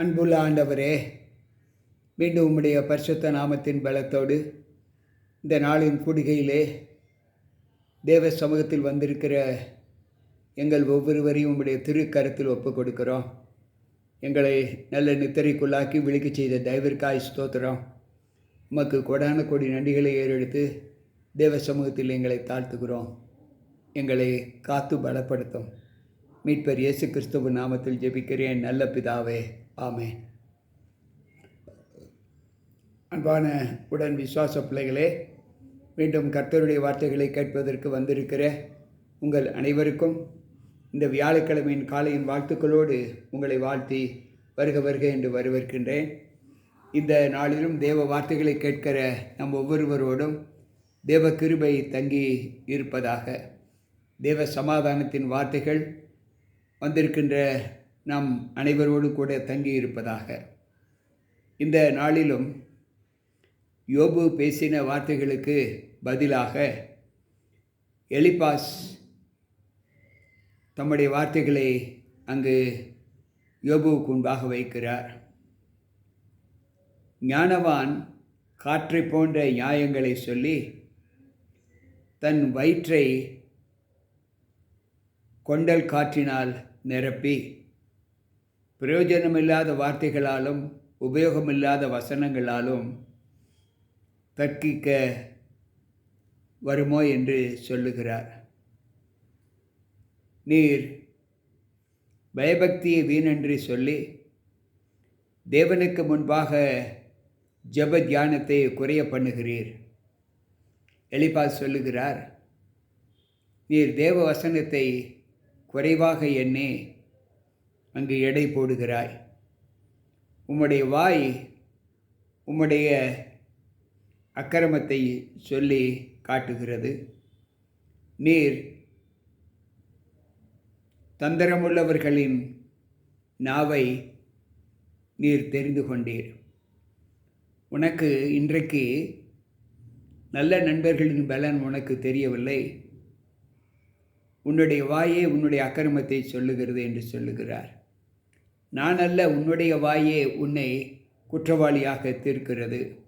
அன்புள்ள ஆண்டவரே மீண்டும் உம்முடைய பரிசுத்த நாமத்தின் பலத்தோடு இந்த நாளின் கூடுகையிலே தேவ சமூகத்தில் வந்திருக்கிற எங்கள் ஒவ்வொருவரையும் உம்முடைய திருக்கருத்தில் ஒப்புக் கொடுக்கிறோம் எங்களை நல்ல நித்திரைக்குள்ளாக்கி விழிக்கச் செய்த தயவிற்காய் ஸ்தோத்திரம். உமக்கு கொடான கொடி நன்றிகளை ஏறெடுத்து தேவ சமூகத்தில் எங்களை தாழ்த்துகிறோம். எங்களை காத்து பலப்படுத்தும். மீட்பர் இயேசு கிறிஸ்துவ நாமத்தில் ஜெபிக்கிறேன். நல்ல பிதாவே ஆமே அன்பான உடன் விசுவாச பிள்ளைகளே மீண்டும் கர்த்தருடைய வார்த்தைகளை கேட்பதற்கு வந்திருக்கிற உங்கள் அனைவருக்கும் இந்த வியாழக்கிழமையின் காலையின் வாழ்த்துக்களோடு உங்களை வாழ்த்தி வருக வருக என்று வரவேற்கின்றேன். இந்த நாளிலும் தேவ வார்த்தைகளை கேட்கிற நம் ஒவ்வொருவரோடும் தேவ கிருபை தங்கி இருப்பதாக தேவ சமாதானத்தின் வார்த்தைகள் வந்திருக்கின்ற நம் அனைவரோடு கூட தங்கி இருப்பதாக இந்த நாளிலும் யோபு பேசின வார்த்தைகளுக்கு பதிலாக எலிபாஸ் தம்முடைய வார்த்தைகளை அங்கு யோபுவுக்கு முன்பாக வைக்கிறார். ஞானவான் காற்றை போன்ற நியாயங்களை சொல்லி தன் வயிற்றை கொண்டல் காற்றினால் நிரப்பி பிரயோஜனமில்லாத வார்த்தைகளாலும் உபயோகமில்லாத வசனங்களாலும் தர்க்கிக்க வருமோ என்று சொல்லுகிறார். நீர் பயபக்தியை வீணென்று சொல்லி தேவனுக்கு முன்பாக ஜப தியானத்தை குறைய பண்ணுகிறீர். எலிபாஸ் சொல்லுகிறார் நீர் தேவ வசனத்தை குறைவாக எண்ணி அங்கு எடை போடுகிறாய். உம்முடைய வாய் உம்முடைய அக்கிரமத்தை சொல்லி காட்டுகிறது. நீர் தந்திரமுள்ளவர்களின் நாவை நீர் தெரிந்து கொண்டீர். உனக்கு இன்றைக்கு நல்ல நண்பர்களின் பலன் உனக்கு தெரியவில்லை. உன்னுடைய வாயே உன்னுடைய அக்கிரமத்தை சொல்லுகிறது என்று சொல்லுகிறார். நான் அல்ல உன்னுடைய வாயே உன்னை குற்றவாளியாக தீர்க்கிறது.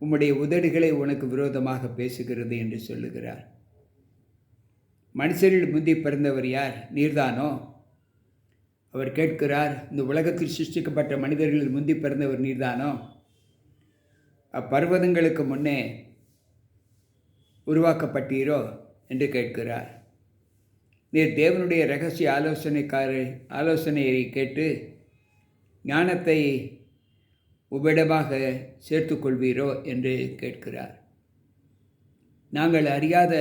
உம்முடைய உதடுகளை உனக்கு விரோதமாக பேசுகிறது என்று சொல்லுகிறார். மனுஷரில் முந்தி பிறந்தவர் யார்? நீர்தானோ? அவர் கேட்கிறார் இந்த உலகத்தில் சிருஷ்டிக்கப்பட்ட மனிதர்களில் முந்தி பிறந்தவர் நீர்தானோ? அப்பர்வதங்களுக்கு முன்னே உருவாக்கப்பட்டீரோ? என்று கேட்கிறார். நீர் தேவனுடைய ரகசிய ஆலோசனைக்கார ஆலோசனையை கேட்டு ஞானத்தை உபிடமாக சேர்த்துக்கொள்வீரோ என்று கேட்கிறார். நாங்கள் அறியாத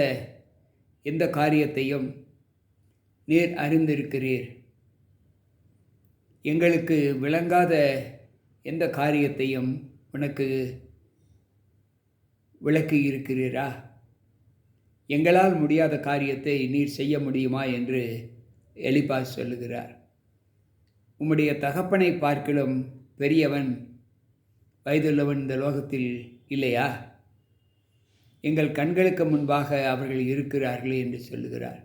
எந்த காரியத்தையும் நீர் அறிந்திருக்கிறீர். எங்களுக்கு விளங்காத எந்த காரியத்தையும் உனக்கு விளக்கி இருக்கிறீரா எங்களால் முடியாத காரியத்தை நீர் செய்ய முடியுமா என்று எலிபா சொல்லுகிறார். உம்முடைய தகப்பனை பார்க்கிலும் பெரியவன் வயதுள்ளவன் இந்த லோகத்தில் இல்லையா? எங்கள் கண்களுக்கு முன்பாக அவர்கள் இருக்கிறார்களே என்று சொல்லுகிறார்.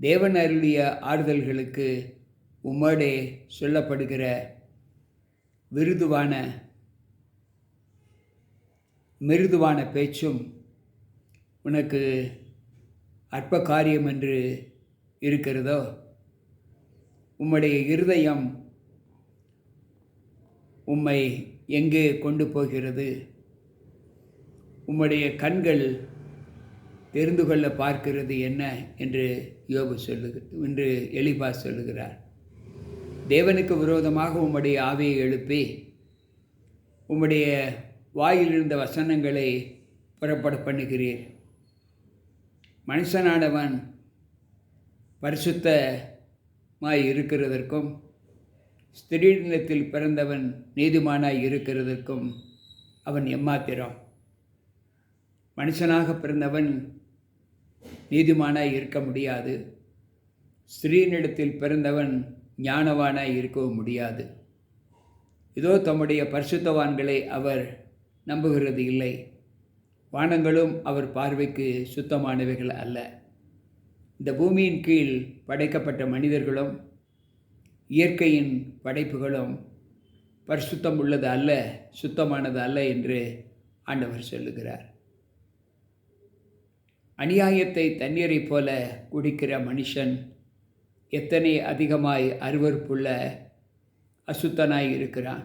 தேவன் அருளிய ஆறுதல்களுக்கு உம்மோடே சொல்லப்படுகிற விருதுவான மிருதுவான பேச்சும் உனக்கு அற்ப காரியம் என்று இருக்கிறதோ? உம்முடைய இருதயம் உம்மை எங்கே கொண்டு போகிறது? உம்முடைய கண்கள் தெரிந்து கொள்ள பார்க்கிறது என்ன? என்று யோபு சொல்லு என்று எலிபா சொல்லுகிறார். தேவனுக்கு விரோதமாக உம்முடைய ஆவியை எழுப்பி உம்முடைய வாயிலிருந்த வசனங்களை புறப்பட பண்ணுகிறீர். மனுஷனானவன் பரிசுத்தமாய் இருக்கிறதற்கும் ஸ்திரீநிலத்தில் பிறந்தவன் நீதிமானாய் இருக்கிறதற்கும் அவன் எம்மாத்திரம். மனுஷனாக பிறந்தவன் நீதிமானாய் இருக்க முடியாது. ஸ்திரீனிடத்தில் பிறந்தவன் ஞானவானாய் இருக்கவும் முடியாது. இதோ தம்முடைய பரிசுத்தவான்களை அவர் நம்புகிறது இல்லை. வானங்களும் அவர் பார்வைக்கு சுத்தமானவைகள் அல்ல. இந்த பூமியின் கீழ் படைக்கப்பட்ட மனிதர்களும் இயற்கையின் படைப்புகளும் பரிசுத்தம் உள்ளது அல்ல சுத்தமானது அல்ல என்று ஆண்டவர் சொல்லுகிறார். அநியாயத்தை தண்ணீரைப் போல குடிக்கிற மனுஷன் எத்தனை அதிகமாய் அருவறுப்புள்ள அசுத்தனாய் இருக்கிறான்.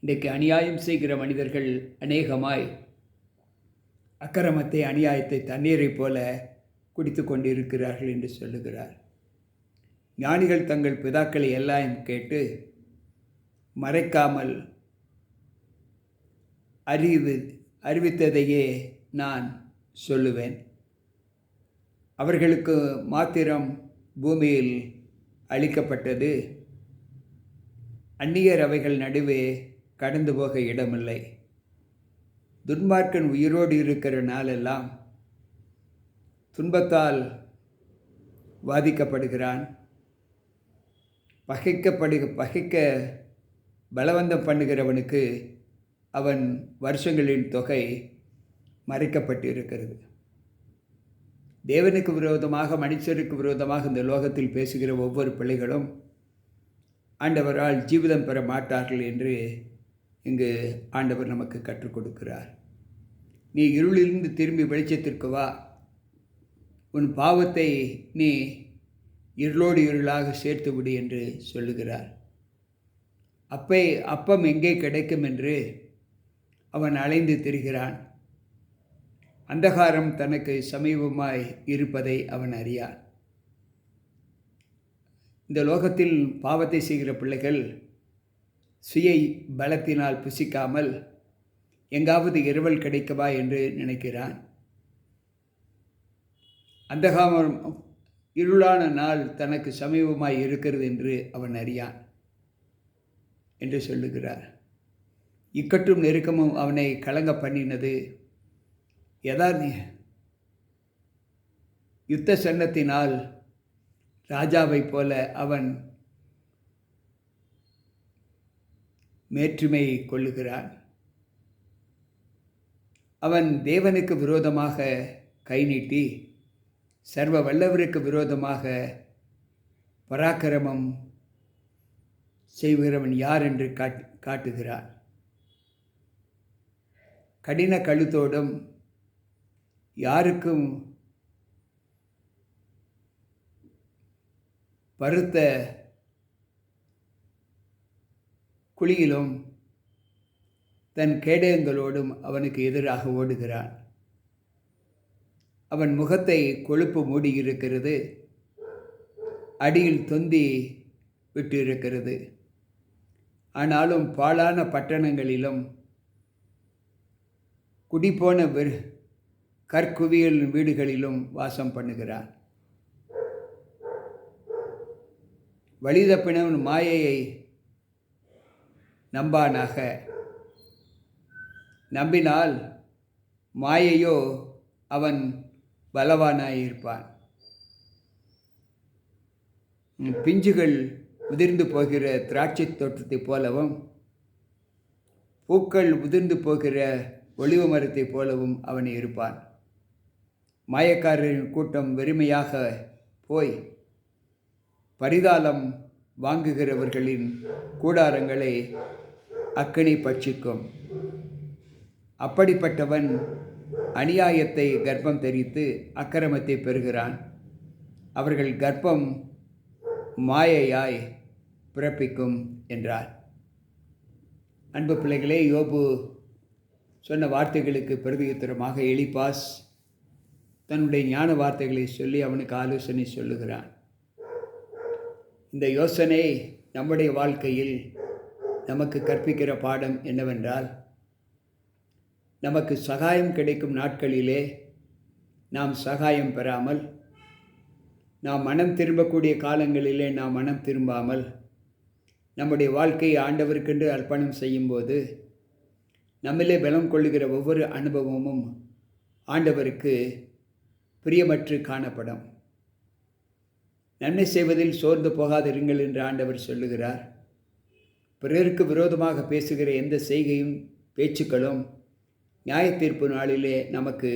இன்றைக்கு அநியாயம் செய்கிற மனிதர்கள் அநேகமாய் அக்கிரமத்தை அநியாயத்தை தண்ணீரைப் போல குடித்து கொண்டிருக்கிறார்கள் என்று சொல்லுகிறார். ஞானிகள் தங்கள் பிதாக்களை எல்லாம் கேட்டு மறைக்காமல் அறிவு அறிவித்ததையே நான் சொல்லுவேன். அவர்களுக்கு மாத்திரம் பூமியில் அளிக்கப்பட்டது. அந்நியர் அவைகள் நடுவே கடந்து போக இடமில்லை. துன்மார்க்கன் உயிரோடு இருக்கிற நாளெல்லாம் துன்பத்தால் வாதிக்கப்படுகிறான். பகைக்கப்படு பகைக்க பலவந்தம் பண்ணுகிறவனுக்கு அவன் வருஷங்களின் தொகை மறைக்கப்பட்டு இருக்கிறது தேவனுக்கு விரோதமாக மனுஷருக்கு விரோதமாக இந்த லோகத்தில் பேசுகிற ஒவ்வொரு பிள்ளைகளும் ஆண்டவரால் ஜீவிதம் பெற மாட்டார்கள் என்று இங்கு ஆண்டவர் நமக்கு கற்றுக் கொடுக்கிறார். நீ இருளிலிருந்து திரும்பி வெளிச்சத்திற்கு வா. உன் பாவத்தை நீ இருளோடு இருளாக சேர்த்து விடு என்று சொல்லுகிறார். அப்பை அப்பம் எங்கே கிடைக்கும் என்று அவன் அலைந்து திரிகிறான். அந்தகாரம் தனக்கு சமீபமாய் இருப்பதை அவன் அறியான். இந்த லோகத்தில் பாவத்தை செய்கிற பிள்ளைகள் சுய பலத்தினால் புசிக்காமல் எங்காவது இரவல் கிடைக்கவா என்று நினைக்கிறான். அந்தகாமம் இருளான நாள் தனக்கு சமீபமாய் இருக்கிறது என்று அவன் அறியான் என்று சொல்லுகிறார். இக்கட்டும் நெருக்கமும் அவனை கலங்க பண்ணினது யதார்த்த யுத்த சன்னத்தினால் ராஜாவைப் போல அவன் மேற்றுமை கொள்ளுகிறான். அவன் தேவனுக்கு விரோதமாக கை நீட்டி சர்வ வல்லவருக்கு விரோதமாக பராக்கிரமம் செய்கிறவன் யார் என்று காட்டு காட்டுகிறான். கடின கழுத்தோடும் யாருக்கும் பருத்த குழியிலும் தன் கேடயங்களோடும் அவனுக்கு எதிராக ஓடுகிறான். அவன் முகத்தை கொழுப்பு மூடியிருக்கிறது அடியில் தொந்தி விட்டு இருக்கிறது. ஆனாலும் பாழான பட்டணங்களிலும் குடிப்போன வெறு கற்குவியல் வீடுகளிலும் வாசம் பண்ணுகிறான். வழிதப்பினவன் மாயையை நம்பானாக. நம்பினால் மாயையோ அவன் பலவானாயிருப்பான். பிஞ்சுகள் உதிர்ந்து போகிற திராட்சை தோட்டத்தைப் போலவும் பூக்கள் உதிர்ந்து போகிற ஒளிவு மரத்தைப் போலவும் அவன் இருப்பான். மாயக்காரரின் கூட்டம் வெறுமையாக போய் பரிதாளம் வாங்குகிறவர்களின் கூடாரங்களை அக்கனி பட்சிக்கும். அப்படிப்பட்டவன் அநியாயத்தை கர்ப்பம் தெரித்து அக்கிரமத்தை பெறுகிறான். அவர்கள் கர்ப்பம் மாயையாய் பிறப்பிக்கும் என்றார். அன்பு பிள்ளைகளே யோபு சொன்ன வார்த்தைகளுக்கு பிரதியுத்தரமாக எலிபாஸ் தன்னுடைய ஞான வார்த்தைகளை சொல்லி அவனுக்கு ஆலோசனை சொல்லுகிறான். இந்த யோசனை நம்முடைய வாழ்க்கையில் நமக்கு கற்பிக்கிற பாடம் என்னவென்றால் நமக்கு சகாயம் கிடைக்கும் நாட்களிலே நாம் சகாயம் பெறாமல் நாம் மனம் திரும்பக்கூடிய காலங்களிலே நாம் மனம் திரும்பாமல் நம்முடைய வாழ்க்கையை ஆண்டவருக்கென்று அர்ப்பணம் செய்யும்போது நம்மிலே பலம் கொள்ளுகிற ஒவ்வொரு அனுபவமும் ஆண்டவருக்கு பிரியமற்று காணப்படும். நன்மை செய்வதில் சோர்ந்து போகாதிருங்கள் என்று ஆண்டவர் சொல்லுகிறார். பிறருக்கு விரோதமாக பேசுகிற எந்த செய்கையும் பேச்சுக்களும் நியாய தீர்ப்பு நாளிலே நமக்கு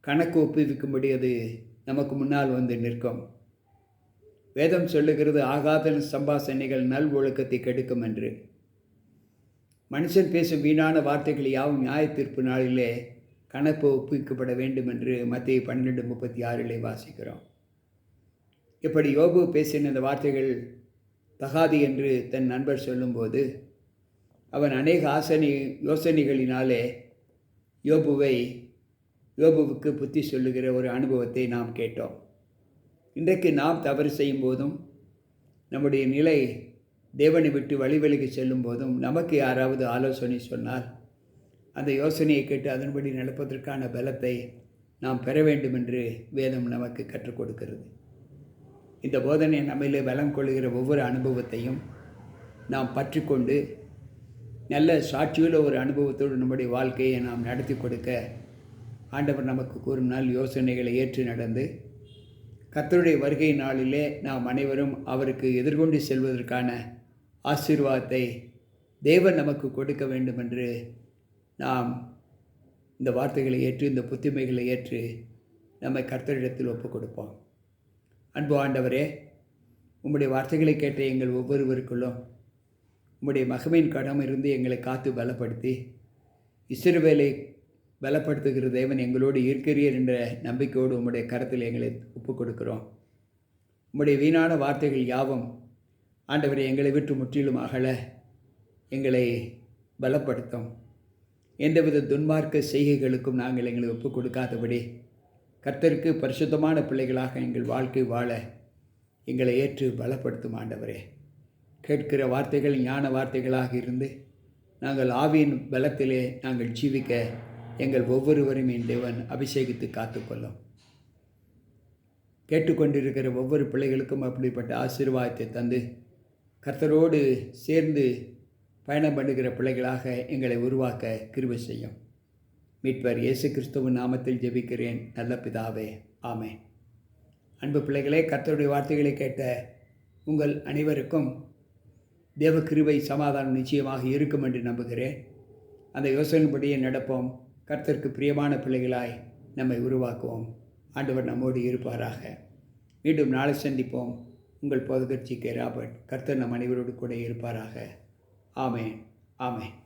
கணக்கு ஒப்புவிக்கும்படி அது நமக்கு முன்னால் வந்து நிற்கும். வேதம் சொல்லுகிறது ஆகாதன் சம்பாசனைகள் நல் ஒழுக்கத்தை கெடுக்கும் என்று. மனுஷன் பேசும் வீணான வார்த்தைகள் யாவும் நியாய தீர்ப்பு நாளிலே கணக்கு ஒப்புவிக்கப்பட வேண்டும் என்று மத்திய பன்னெண்டு முப்பத்தி ஆறிலே வாசிக்கிறோம். இப்படி யோபு பேசின இந்த வார்த்தைகள் தகாது என்று தன் நண்பர் சொல்லும்போது அவன் அநேக ஆசனி யோசனைகளினாலே யோபுவை யோபுவுக்கு புத்தி சொல்லுகிற ஒரு அனுபவத்தை நாம் கேட்டோம். இன்றைக்கு நாம் தவறு செய்யும் போதும் நம்முடைய நிலை தேவனை விட்டு வழிவழிக்கு செல்லும் போதும் நமக்கு யாராவது ஆலோசனை சொன்னால் அந்த யோசனையை கேட்டு அதன்படி நடப்பதற்கான பலத்தை நாம் பெற வேண்டும் என்று வேதம் நமக்கு கற்றுக் கொடுக்கிறது. இந்த போதனை நம்மிலே பலம் கொள்கிற ஒவ்வொரு அனுபவத்தையும் நாம் பற்றிக்கொண்டு நல்ல சாட்சியுள்ள ஒரு அனுபவத்தோடு நம்முடைய வாழ்க்கையை நாம் நடத்தி கொடுக்க ஆண்டவர் நமக்கு கூறும் நாள் யோசனைகளை ஏற்று நடந்து கத்தருடைய வருகை நாளிலே நாம் அனைவரும் அவருக்கு எதிர்கொண்டு செல்வதற்கான ஆசீர்வாதத்தை தேவன் நமக்கு கொடுக்க வேண்டும் என்று நாம் இந்த வார்த்தைகளை ஏற்று இந்த புத்திமைகளை ஏற்று நம்மை கர்த்தரிடத்தில் ஒப்புக் கொடுப்போம் அன்பு ஆண்டவரே உம்முடைய வார்த்தைகளை கேட்ட எங்கள் ஒவ்வொருவருக்குள்ளும் உம்முடைய மகமையின் கடம் இருந்து எங்களை காத்து பலப்படுத்தி இஸ்ரவேலை பலப்படுத்துகிற தேவன் எங்களோடு இருக்கிறீர் என்ற நம்பிக்கையோடு உம்முடைய கரத்தில் எங்களை ஒப்புக் கொடுக்கிறோம். உம்முடைய வீணான வார்த்தைகள் யாவும் ஆண்டவரை எங்களை விட்டு முற்றிலும் அகல எங்களை பலப்படுத்தும். எந்தவித துன்மார்க்க செய்கைகளுக்கும் நாங்கள் எங்களை ஒப்புக் கொடுக்காதபடி கர்த்தருக்கு பரிசுத்தமான பிள்ளைகளாக எங்கள் வாழ்க்கை வாழ எங்களை ஏற்று பலப்படுத்தும் ஆண்டவரே. கேட்கிற வார்த்தைகள் ஞான வார்த்தைகளாக இருந்து நாங்கள் ஆவியின் பலத்திலே நாங்கள் ஜீவிக்க எங்கள் ஒவ்வொருவரும் என் தேவன் அபிஷேகித்து காத்துக்கொள்ளும். கேட்டுக்கொண்டிருக்கிற ஒவ்வொரு பிள்ளைகளுக்கும் அப்படிப்பட்ட ஆசீர்வாதத்தை தந்து கர்த்தரோடு சேர்ந்து பயணம் பண்ணுகிற பிள்ளைகளாக எங்களை உருவாக்க கிருபை செய்யும். மீட்பர் இயேசு கிறிஸ்துவின் நாமத்தில் ஜெபிக்கிறேன். நல்ல பிதாவே ஆமே அன்பு பிள்ளைகளே கர்த்தருடைய வார்த்தைகளை கேட்ட உங்கள் அனைவருக்கும் தேவ கிருபை சமாதானம் நிச்சயமாக இருக்கும் என்று நம்புகிறேன். அந்த யோசனைப்படியே நடப்போம். கர்த்தருக்கு பிரியமான பிள்ளைகளாய் நம்மை உருவாக்குவோம். ஆண்டவர் நம்மோடு இருப்பாராக. மீண்டும் நாளை சந்திப்போம். உங்கள் போதகர்ச்சி கே ராபர்ட். கர்த்தர் நம் அனைவரோடு கூட இருப்பாராக. ஆமேன். ஆமேன்.